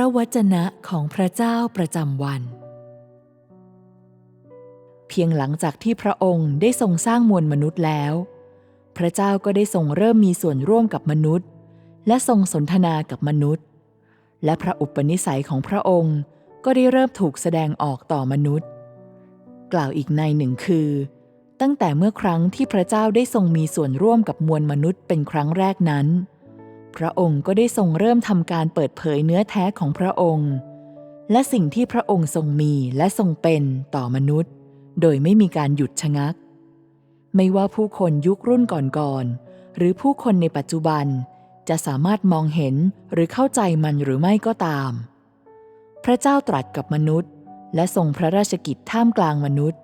ระวจนะของพระเจ้าประจำวัน เพียงหลังจากที่พระองค์ได้ทรงสร้างมวลมนุษย์แล้ว พระเจ้าก็ได้ทรงเริ่มมีส่วนร่วมกับมนุษย์ และทรงสนทนากับมนุษย์ และพระอุปนิสัยของพระองค์ก็ได้เริ่มถูกแสดงออกต่อมนุษย์ กล่าวอีกในหนึ่งคือ ตั้งแต่เมื่อครั้งที่พระเจ้าได้ทรงมีส่วนร่วมกับมวลมนุษย์เป็นครั้งแรกนั้น พระองค์ก็ได้ทรงเริ่มทำการเปิดเผยเนื้อแท้ของพระองค์ และสิ่งที่พระองค์ทรงมีและทรงเป็นต่อมนุษย์ โดยไม่มีการหยุดชะงัก ไม่ว่าผู้คนยุครุ่นก่อนๆหรือผู้คนในปัจจุบันจะสามารถมองเห็นหรือเข้าใจมันหรือไม่ก็ตาม พระเจ้าตรัสกับมนุษย์ และทรงพระราชกิจท่ามกลางมนุษย์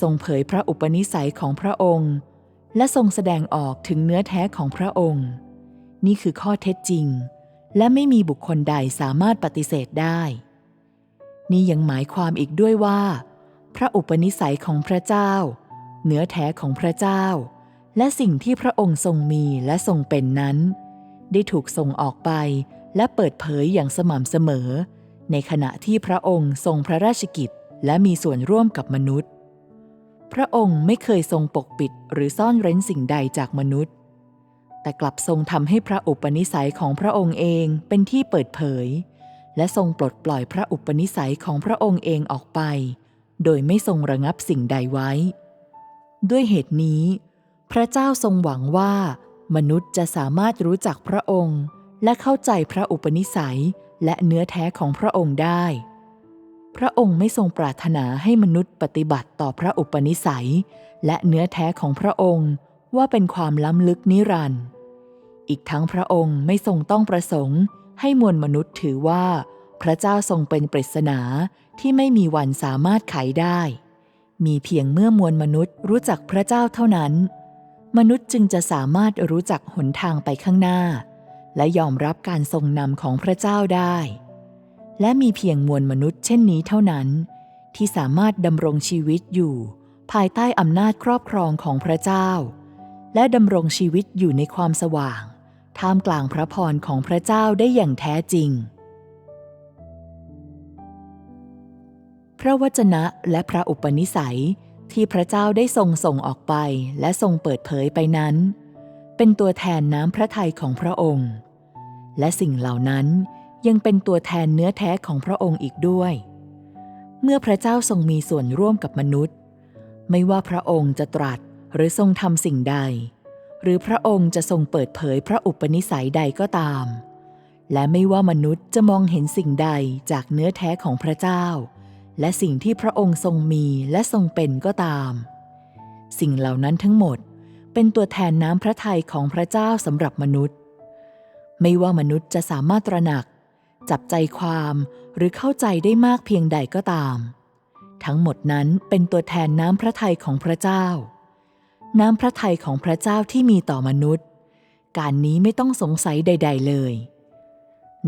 ทรงเผยพระอุปนิสัยของพระองค์ และทรงแสดงออกถึงเนื้อแท้ของพระองค์ นี่คือข้อเท็จจริง และไม่มีบุคคลใดสามารถปฏิเสธได้ นี่ยังหมายความอีกด้วยว่า พระอุปนิสัยของพระเจ้าเนื้อแท้ของพระเจ้า และสิ่งที่พระองค์ทรงมีและทรงเป็นนั้น ได้ถูกส่งออกไปและเปิดเผยอย่างสม่ำเสมอ ในขณะที่พระองค์ทรงพระราชกิจและมีส่วนร่วมกับมนุษย์ พระองค์ไม่เคยทรงปกปิดหรือซ่อนเร้นสิ่งใดจากมนุษย์ แต่กลับทรงทำให้พระอุปนิสัยของพระองค์เองเป็นที่เปิดเผย และทรงปลดปล่อยพระอุปนิสัยของพระองค์เองออกไป โดยไม่ทรงระงับสิ่งใดไว้ ด้วยเหตุนี้ พระเจ้าทรงหวังว่า มนุษย์จะสามารถรู้จักพระองค์ และเข้าใจพระอุปนิสัยและเนื้อแท้ของพระองค์ได้ พระองค์ไม่ทรงปรารถนาให้มนุษย์ปฏิบัติต่อพระอุปนิสัย และเนื้อแท้ของพระองค์ ว่าเป็นความล้ำลึกนิรันด์อีกทั้งพระองค์ไม่ทรงต้องประสงค์ให้มวลมนุษย์ถือว่า พระเจ้าทรงเป็นปริศนาที่ไม่มีวันสามารถไขได้ มีเพียงเมื่อมวลมนุษย์รู้จักพระเจ้าเท่านั้น มนุษย์จึงจะสามารถรู้จักหนทางไปข้างหน้า และยอมรับการทรงนำของพระเจ้าได้ และมีเพียงมวลมนุษย์เช่นนี้เท่านั้น ที่สามารถดำรงชีวิตอยู่ ภายใต้อำนาจครอบครองของพระเจ้า และดำรงชีวิตอยู่ในความสว่าง ท่ามกลางพระพรของพระเจ้าได้อย่างแท้จริง พระวจนะและพระอุปนิสัยที่พระเจ้าได้ทรงส่งออกไปและทรงเปิดเผยไปนั้น เป็นตัวแทนน้ำพระทัยของพระองค์ และสิ่งเหล่านั้นยังเป็นตัวแทนเนื้อแท้ของพระองค์อีกด้วย เมื่อพระเจ้าทรงมีส่วนร่วมกับมนุษย์ ไม่ว่าพระองค์จะตรัส หรือทรงทำสิ่งใด หรือพระองค์จะทรงเปิดเผยพระอุปนิสัยใดก็ตาม และไม่ว่ามนุษย์จะมองเห็นสิ่งใดจากเนื้อแท้ของพระเจ้า และสิ่งที่พระองค์ทรงมีและทรงเป็นก็ตาม สิ่งเหล่านั้นทั้งหมดเป็นตัวแทนน้ำพระทัยของพระเจ้าสำหรับมนุษย์ ไม่ว่ามนุษย์จะสามารถตระหนัก จับใจความหรือเข้าใจได้มากเพียงใดก็ตาม ทั้งหมดนั้นเป็นตัวแทนน้ำพระทัยของพระเจ้า น้ำพระทัยของพระเจ้าที่มีต่อมนุษย์ การนี้ไม่ต้องสงสัยใด ๆ เลย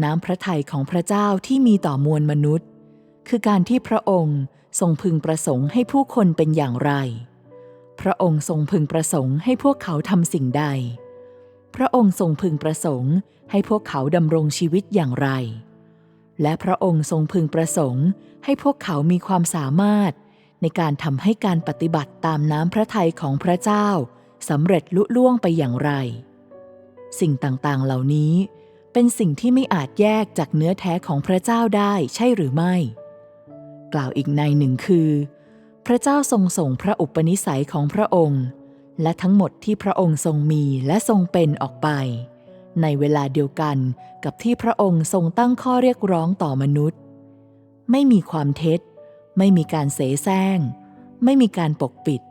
น้ำพระทัยของพระเจ้าที่มีต่อมวลมนุษย์ คือการที่พระองค์ทรงพึงประสงค์ให้ผู้คนเป็นอย่างไร พระองค์ทรงพึงประสงค์ให้พวกเขาทำสิ่งใด พระองค์ทรงพึงประสงค์ให้พวกเขาดำรงชีวิตอย่างไร และพระองค์ทรงพึงประสงค์ให้พวกเขามีความสามารถ ในการทำให้การปฏิบัติตามน้ำพระทัยของพระเจ้าสำเร็จลุล่วงไปอย่างไร สิ่งต่างๆ เหล่านี้เป็นสิ่งที่ไม่อาจแยกจากเนื้อแท้ของพระเจ้าได้ใช่หรือไม่ กล่าวอีกในหนึ่งคือ พระเจ้าทรงส่งพระอุปนิสัยของพระองค์ และทั้งหมดที่พระองค์ทรงมีและทรงเป็นออกไป ในเวลาเดียวกันกับที่พระองค์ทรงตั้งข้อเรียกร้องต่อมนุษย์ ไม่มีความเท็จ ไม่มีการเสแสร้ง ไม่มีการปกปิด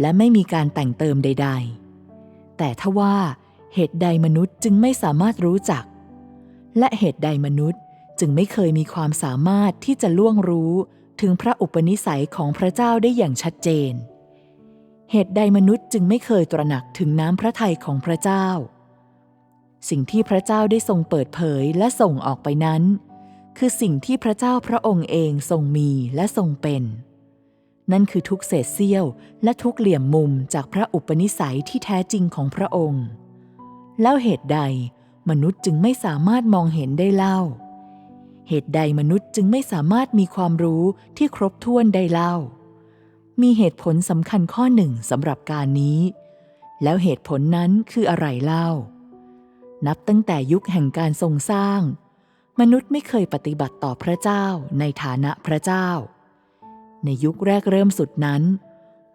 และไม่มีการแต่งเติมใด ๆ แต่ทว่าเหตุใดมนุษย์จึงไม่สามารถรู้จัก และเหตุใดมนุษย์จึงไม่เคยมีความสามารถที่จะล่วงรู้ถึงพระอุปนิสัยของพระเจ้าได้อย่างชัดเจน เหตุใดมนุษย์จึงไม่เคยตระหนักถึงน้ำพระทัยของพระเจ้า สิ่งที่พระเจ้าได้ทรงเปิดเผยและส่งออกไปนั้น คือสิ่งที่พระเจ้าพระองค์เองทรงมีและทรงเป็น นั่นคือทุกเศษเสี้ยวและทุกเหลี่ยมมุมจากพระอุปนิสัยที่แท้จริงของพระองค์ แล้วเหตุใดมนุษย์จึงไม่สามารถมองเห็นได้เล่า เหตุใดมนุษย์จึงไม่สามารถมีความรู้ที่ครบถ้วนได้เล่า มีเหตุผลสำคัญข้อหนึ่งสำหรับการนี้ แล้วเหตุผลนั้นคืออะไรเล่า นับตั้งแต่ยุคแห่งการทรงสร้าง มนุษย์ไม่เคยปฏิบัติต่อพระเจ้าในฐานะพระเจ้า ในยุคแรกเริ่มสุดนั้น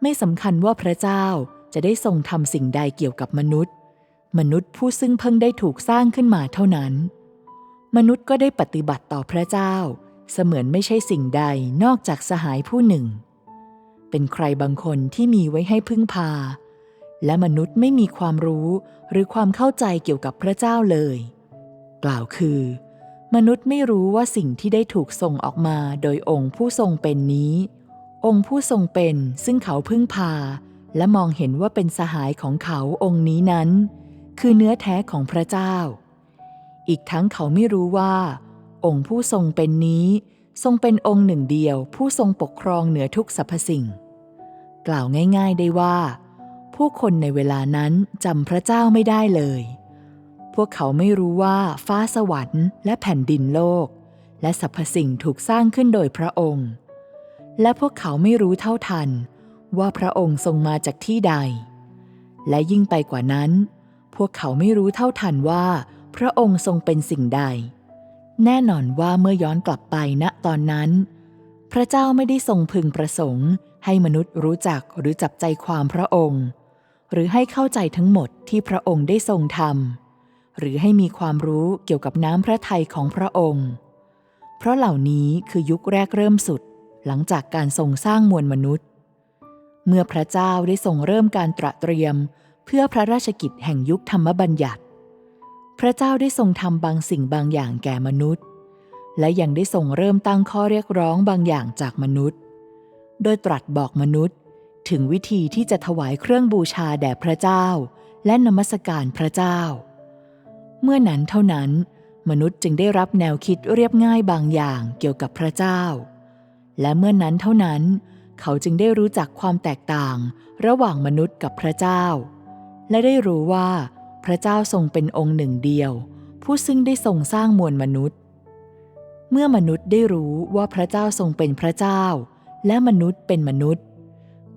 ไม่สำคัญว่าพระเจ้าจะได้ทรงทำสิ่งใดเกี่ยวกับมนุษย์ มนุษย์ผู้ซึ่งเพิ่งได้ถูกสร้างขึ้นมาเท่านั้น มนุษย์ก็ได้ปฏิบัติต่อพระเจ้า เสมือนไม่ใช่สิ่งใดนอกจากสหายผู้หนึ่ง เป็นใครบางคนที่มีไว้ให้พึ่งพา และมนุษย์ไม่มีความรู้หรือความเข้าใจเกี่ยวกับพระเจ้าเลย กล่าวคือ มนุษย์ไม่รู้ว่าสิ่งที่ได้ถูกส่งออกมาโดยองค์ผู้ทรงเป็นนี้ องค์ผู้ทรงเป็นซึ่งเขาพึ่งพา และมองเห็นว่าเป็นสหายของเขาองค์นี้นั้น คือเนื้อแท้ของพระเจ้า อีกทั้งเขาไม่รู้ว่า องค์ผู้ทรงเป็นนี้ ทรงเป็นองค์หนึ่งเดียว ผู้ทรงปกครองเหนือทุกสรรพสิ่ง กล่าวง่าย ๆได้ว่า ผู้คนในเวลานั้นจำพระเจ้าไม่ได้เลย พวกเขาไม่รู้ว่าฟ้าสวรรค์และแผ่นดินโลก และสรรพสิ่งถูกสร้างขึ้นโดยพระองค์ และพวกเขาไม่รู้เท่าทัน ว่าพระองค์ทรงมาจากที่ใด และยิ่งไปกว่านั้น พวกเขาไม่รู้เท่าทันว่า พระองค์ทรงเป็นสิ่งใด แน่นอนว่าเมื่อย้อนกลับไปณตอนนั้น พระเจ้าไม่ได้ทรงพึงประสงค์ ให้มนุษย์รู้จักหรือจับใจความพระองค์ หรือให้เข้าใจทั้งหมดที่พระองค์ได้ทรงทำ หรือให้มีความรู้เกี่ยวกับน้ำพระทัยของพระองค์ เพราะเหล่านี้คือยุคแรกเริ่มสุด หลังจากการทรงสร้างมวลมนุษย์ เมื่อพระเจ้าได้ทรงเริ่มการตระเตรียม เพื่อพระราชกิจแห่งยุคธรรมบัญญัติ พระเจ้าได้ทรงทำบางสิ่งบางอย่างแก่มนุษย์ และยังได้ทรงเริ่มตั้งข้อเรียกร้องบางอย่างจากมนุษย์ โดยตรัสบอกมนุษย์ถึงวิธีที่จะถวายเครื่องบูชาแด่พระเจ้า และนมัสการพระเจ้า เมื่อนั้นเท่านั้น มนุษย์จึงได้รับแนวคิดเรียบง่ายบางอย่างเกี่ยวกับพระเจ้า และเมื่อนั้นเท่านั้น เขาจึงได้รู้จักความแตกต่างระหว่างมนุษย์กับพระเจ้า และได้รู้ว่าพระเจ้าทรงเป็นองค์หนึ่งเดียว ผู้ซึ่งได้ทรงสร้างมวลมนุษย์ เมื่อมนุษย์ได้รู้ว่าพระเจ้าทรงเป็นพระเจ้า และมนุษย์เป็นมนุษย์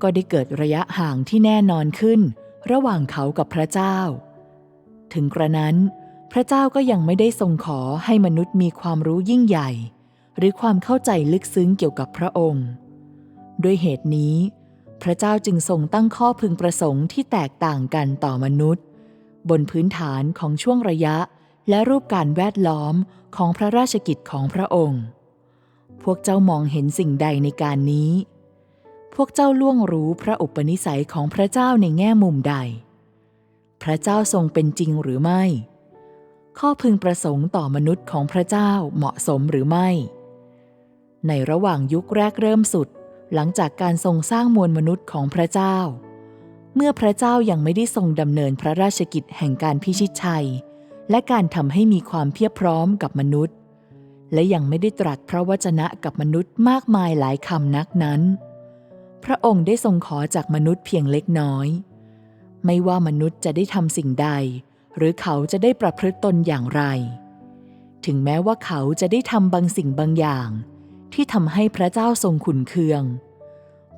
ก็ได้เกิดระยะห่างที่แน่นอนขึ้น ระหว่างเขากับพระเจ้า ถึงกระนั้น พระเจ้าก็ยังไม่ได้ทรงขอให้มนุษย์มีความรู้ยิ่งใหญ่ หรือความเข้าใจลึกซึ้งเกี่ยวกับพระองค์ ด้วยเหตุนี้ พระเจ้าจึงทรงตั้งข้อพึงประสงค์ที่แตกต่างกันต่อมนุษย์ บนพื้นฐานของช่วงระยะและรูปการแวดล้อมของพระราชกิจของพระองค์ พวกเจ้ามองเห็นสิ่งใดในการนี้ พวกเจ้าล่วงรู้พระอุปนิสัยของพระเจ้าในแง่มุมใด พระเจ้าทรงเป็นจริงหรือไม่ ข้อพึงประสงค์ต่อมนุษย์ของพระเจ้าเหมาะสมหรือไม่ ในระหว่างยุคแรกเริ่มสุด หลังจากการทรงสร้างมวลมนุษย์ของพระเจ้า เมื่อพระเจ้ายังไม่ได้ทรงดำเนินพระราชกิจแห่งการพิชิตชัย และการทำให้มีความเพียบพร้อมกับมนุษย์ และยังไม่ได้ตรัสพระวจนะกับมนุษย์มากมายหลายคำนักนั้น พระองค์ได้ทรงขอจากมนุษย์เพียงเล็กน้อย ไม่ว่ามนุษย์จะได้ทำสิ่งใด หรือเขาจะได้ประพฤติตนอย่างไร ถึงแม้ว่าเขาจะได้ทำบางสิ่งบางอย่าง ที่ทำให้พระเจ้าทรงขุนเคือง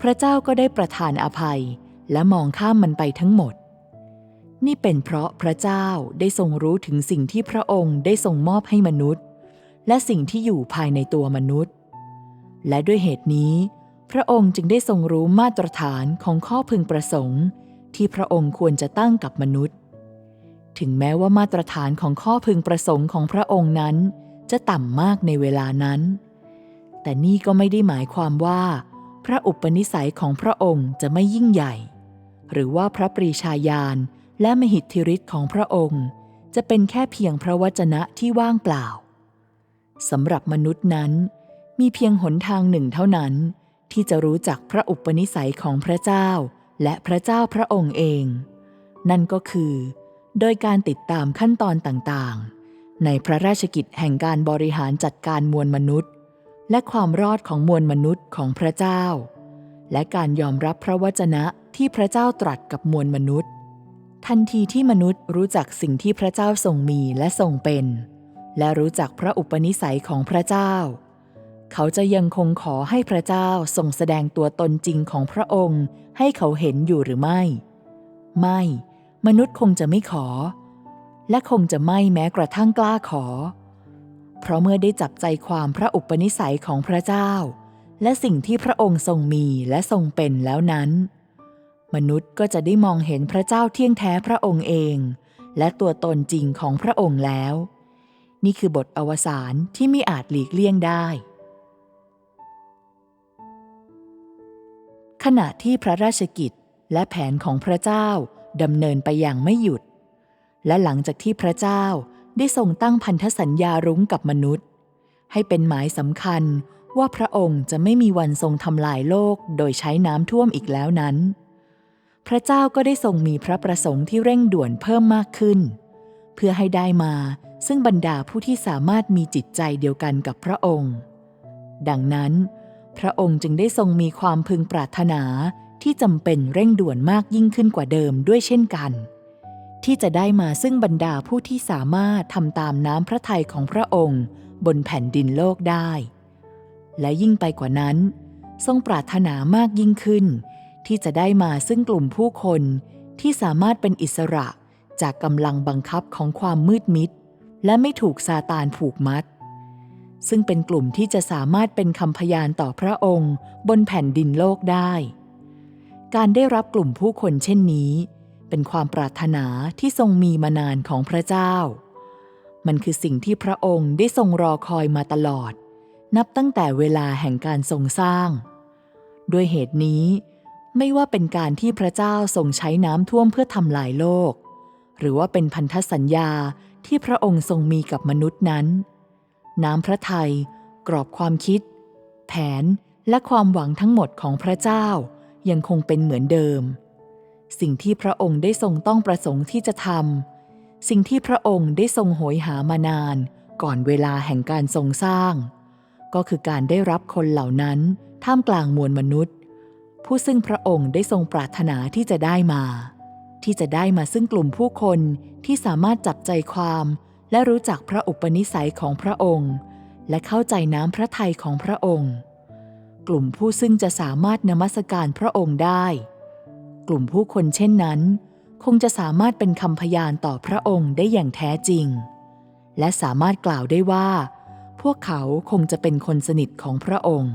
พระเจ้าก็ได้ประทานอภัยและมองข้ามมันไปทั้งหมด นี่เป็นเพราะพระเจ้าได้ทรงรู้ถึงสิ่งที่พระองค์ได้ทรงมอบให้มนุษย์ และสิ่งที่อยู่ภายในตัวมนุษย์ และด้วยเหตุนี้ พระองค์จึงได้ทรงรู้มาตรฐานของข้อพึงประสงค์ ที่พระองค์ควรจะตั้งกับมนุษย์ ถึงแม้ว่ามาตรฐานของข้อพึงประสงค์ของพระองค์นั้น จะต่ำมากในเวลานั้น แต่นี่ก็ไม่ได้หมายความว่า พระอุปนิสัยของพระองค์จะไม่ยิ่งใหญ่ หรือว่าพระปรีชาญาณและมหิทธิฤทธิ์ของพระองค์ จะเป็นแค่เพียงพระวจนะที่ว่างเปล่าสำหรับมนุษย์นั้น มีเพียงหนทางหนึ่งเท่านั้น ที่จะรู้จักพระอุปนิสัยของพระเจ้า และพระเจ้าพระองค์เอง นั่นก็คือ โดยการติดตามขั้นตอนต่างๆ ในพระราชกิจแห่งการบริหารจัดการมวลมนุษย์ และความรอดของมวลมนุษย์ของพระเจ้า และการยอมรับพระวจนะที่พระเจ้าตรัสกับมวลมนุษย์ ทันทีที่มนุษย์รู้จักสิ่งที่พระเจ้าทรงมีและทรงเป็น และรู้จักพระอุปนิสัยของพระเจ้า เขาจะยังคงขอให้พระเจ้าทรงแสดงตัวตนจริงของพระองค์ ให้เขาเห็นอยู่หรือไม่ ไม่ มนุษย์คงจะไม่ขอ และคงจะไม่แม้กระทั่งกล้าขอ เพราะเมื่อได้จับใจความพระอุปนิสัยของพระเจ้า และสิ่งที่พระองค์ทรงมีและทรงเป็นแล้วนั้น มนุษย์ก็จะได้มองเห็นพระเจ้าเที่ยงแท้พระองค์เอง และตัวตนจริงของพระองค์แล้ว นี่คือบทอวสานที่ไม่อาจหลีกเลี่ยงได้ขณะที่พระราชกิจ และแผนของพระเจ้าดำเนินไปอย่างไม่หยุด และหลังจากที่พระเจ้าได้ทรงตั้งพันธสัญญารุ้งกับมนุษย์ ให้เป็นหมายสำคัญว่าพระองค์จะไม่มีวันทรงทำลายโลกโดยใช้น้ำท่วมอีกแล้วนั้น พระเจ้าก็ได้ทรงมีพระประสงค์ที่เร่งด่วนเพิ่มมากขึ้น เพื่อให้ได้มาซึ่งบรรดาผู้ที่สามารถมีจิตใจเดียวกันกับพระองค์ ดังนั้น พระองค์จึงได้ทรงมีความพึงปรารถนา ที่จำเป็นเร่งด่วนมากยิ่งขึ้นกว่าเดิมด้วยเช่นกัน ที่จะได้มาซึ่งบรรดาผู้ที่สามารถทำตามน้ำพระทัยของพระองค์ บนแผ่นดินโลกได้ และยิ่งไปกว่านั้น ทรงปรารถนามากยิ่งขึ้น ที่จะได้มาซึ่งกลุ่มผู้คนที่สามารถเป็นอิสระจากกำลังบังคับของความมืดมิด และไม่ถูกซาตานผูกมัด ซึ่งเป็นกลุ่มที่จะสามารถเป็นคำพยานต่อพระองค์ บนแผ่นดินโลกได้ การได้รับกลุ่มผู้คนเช่นนี้ เป็นความปรารถนาที่ทรงมีมานานของพระเจ้า มันคือสิ่งที่พระองค์ได้ทรงรอคอยมาตลอด นับตั้งแต่เวลาแห่งการทรงสร้าง ด้วยเหตุนี้ ไม่ว่าเป็นการที่พระเจ้าทรงใช้น้ำท่วมเพื่อทำลายโลก หรือว่าเป็นพันธสัญญาที่พระองค์ทรงมีกับมนุษย์นั้น น้ำพระทัยกรอบความคิด แผนและความหวังทั้งหมดของพระเจ้า ยังคงเป็นเหมือนเดิม สิ่งที่พระองค์ได้ทรงต้องประสงค์ที่จะทำสิ่งที่พระองค์ได้ทรงโหยหามานาน ก่อนเวลาแห่งการทรงสร้าง ก็คือการได้รับคนเหล่านั้นท่ามกลางมวลมนุษย์ ผู้ซึ่งพระองค์ได้ทรงปรารถนาที่จะได้มา ที่จะได้มาซึ่งกลุ่มผู้คนที่สามารถจับใจความและรู้จักพระอุปนิสัยของพระองค์ และเข้าใจน้ำพระทัยของพระองค์ กลุ่มผู้ซึ่งจะสามารถนมัสการพระองค์ได้ กลุ่มผู้คนเช่นนั้น คงจะสามารถเป็นคำพยานต่อพระองค์ได้อย่างแท้จริง และสามารถกล่าวได้ว่า พวกเขาคงจะเป็นคนสนิทของพระองค์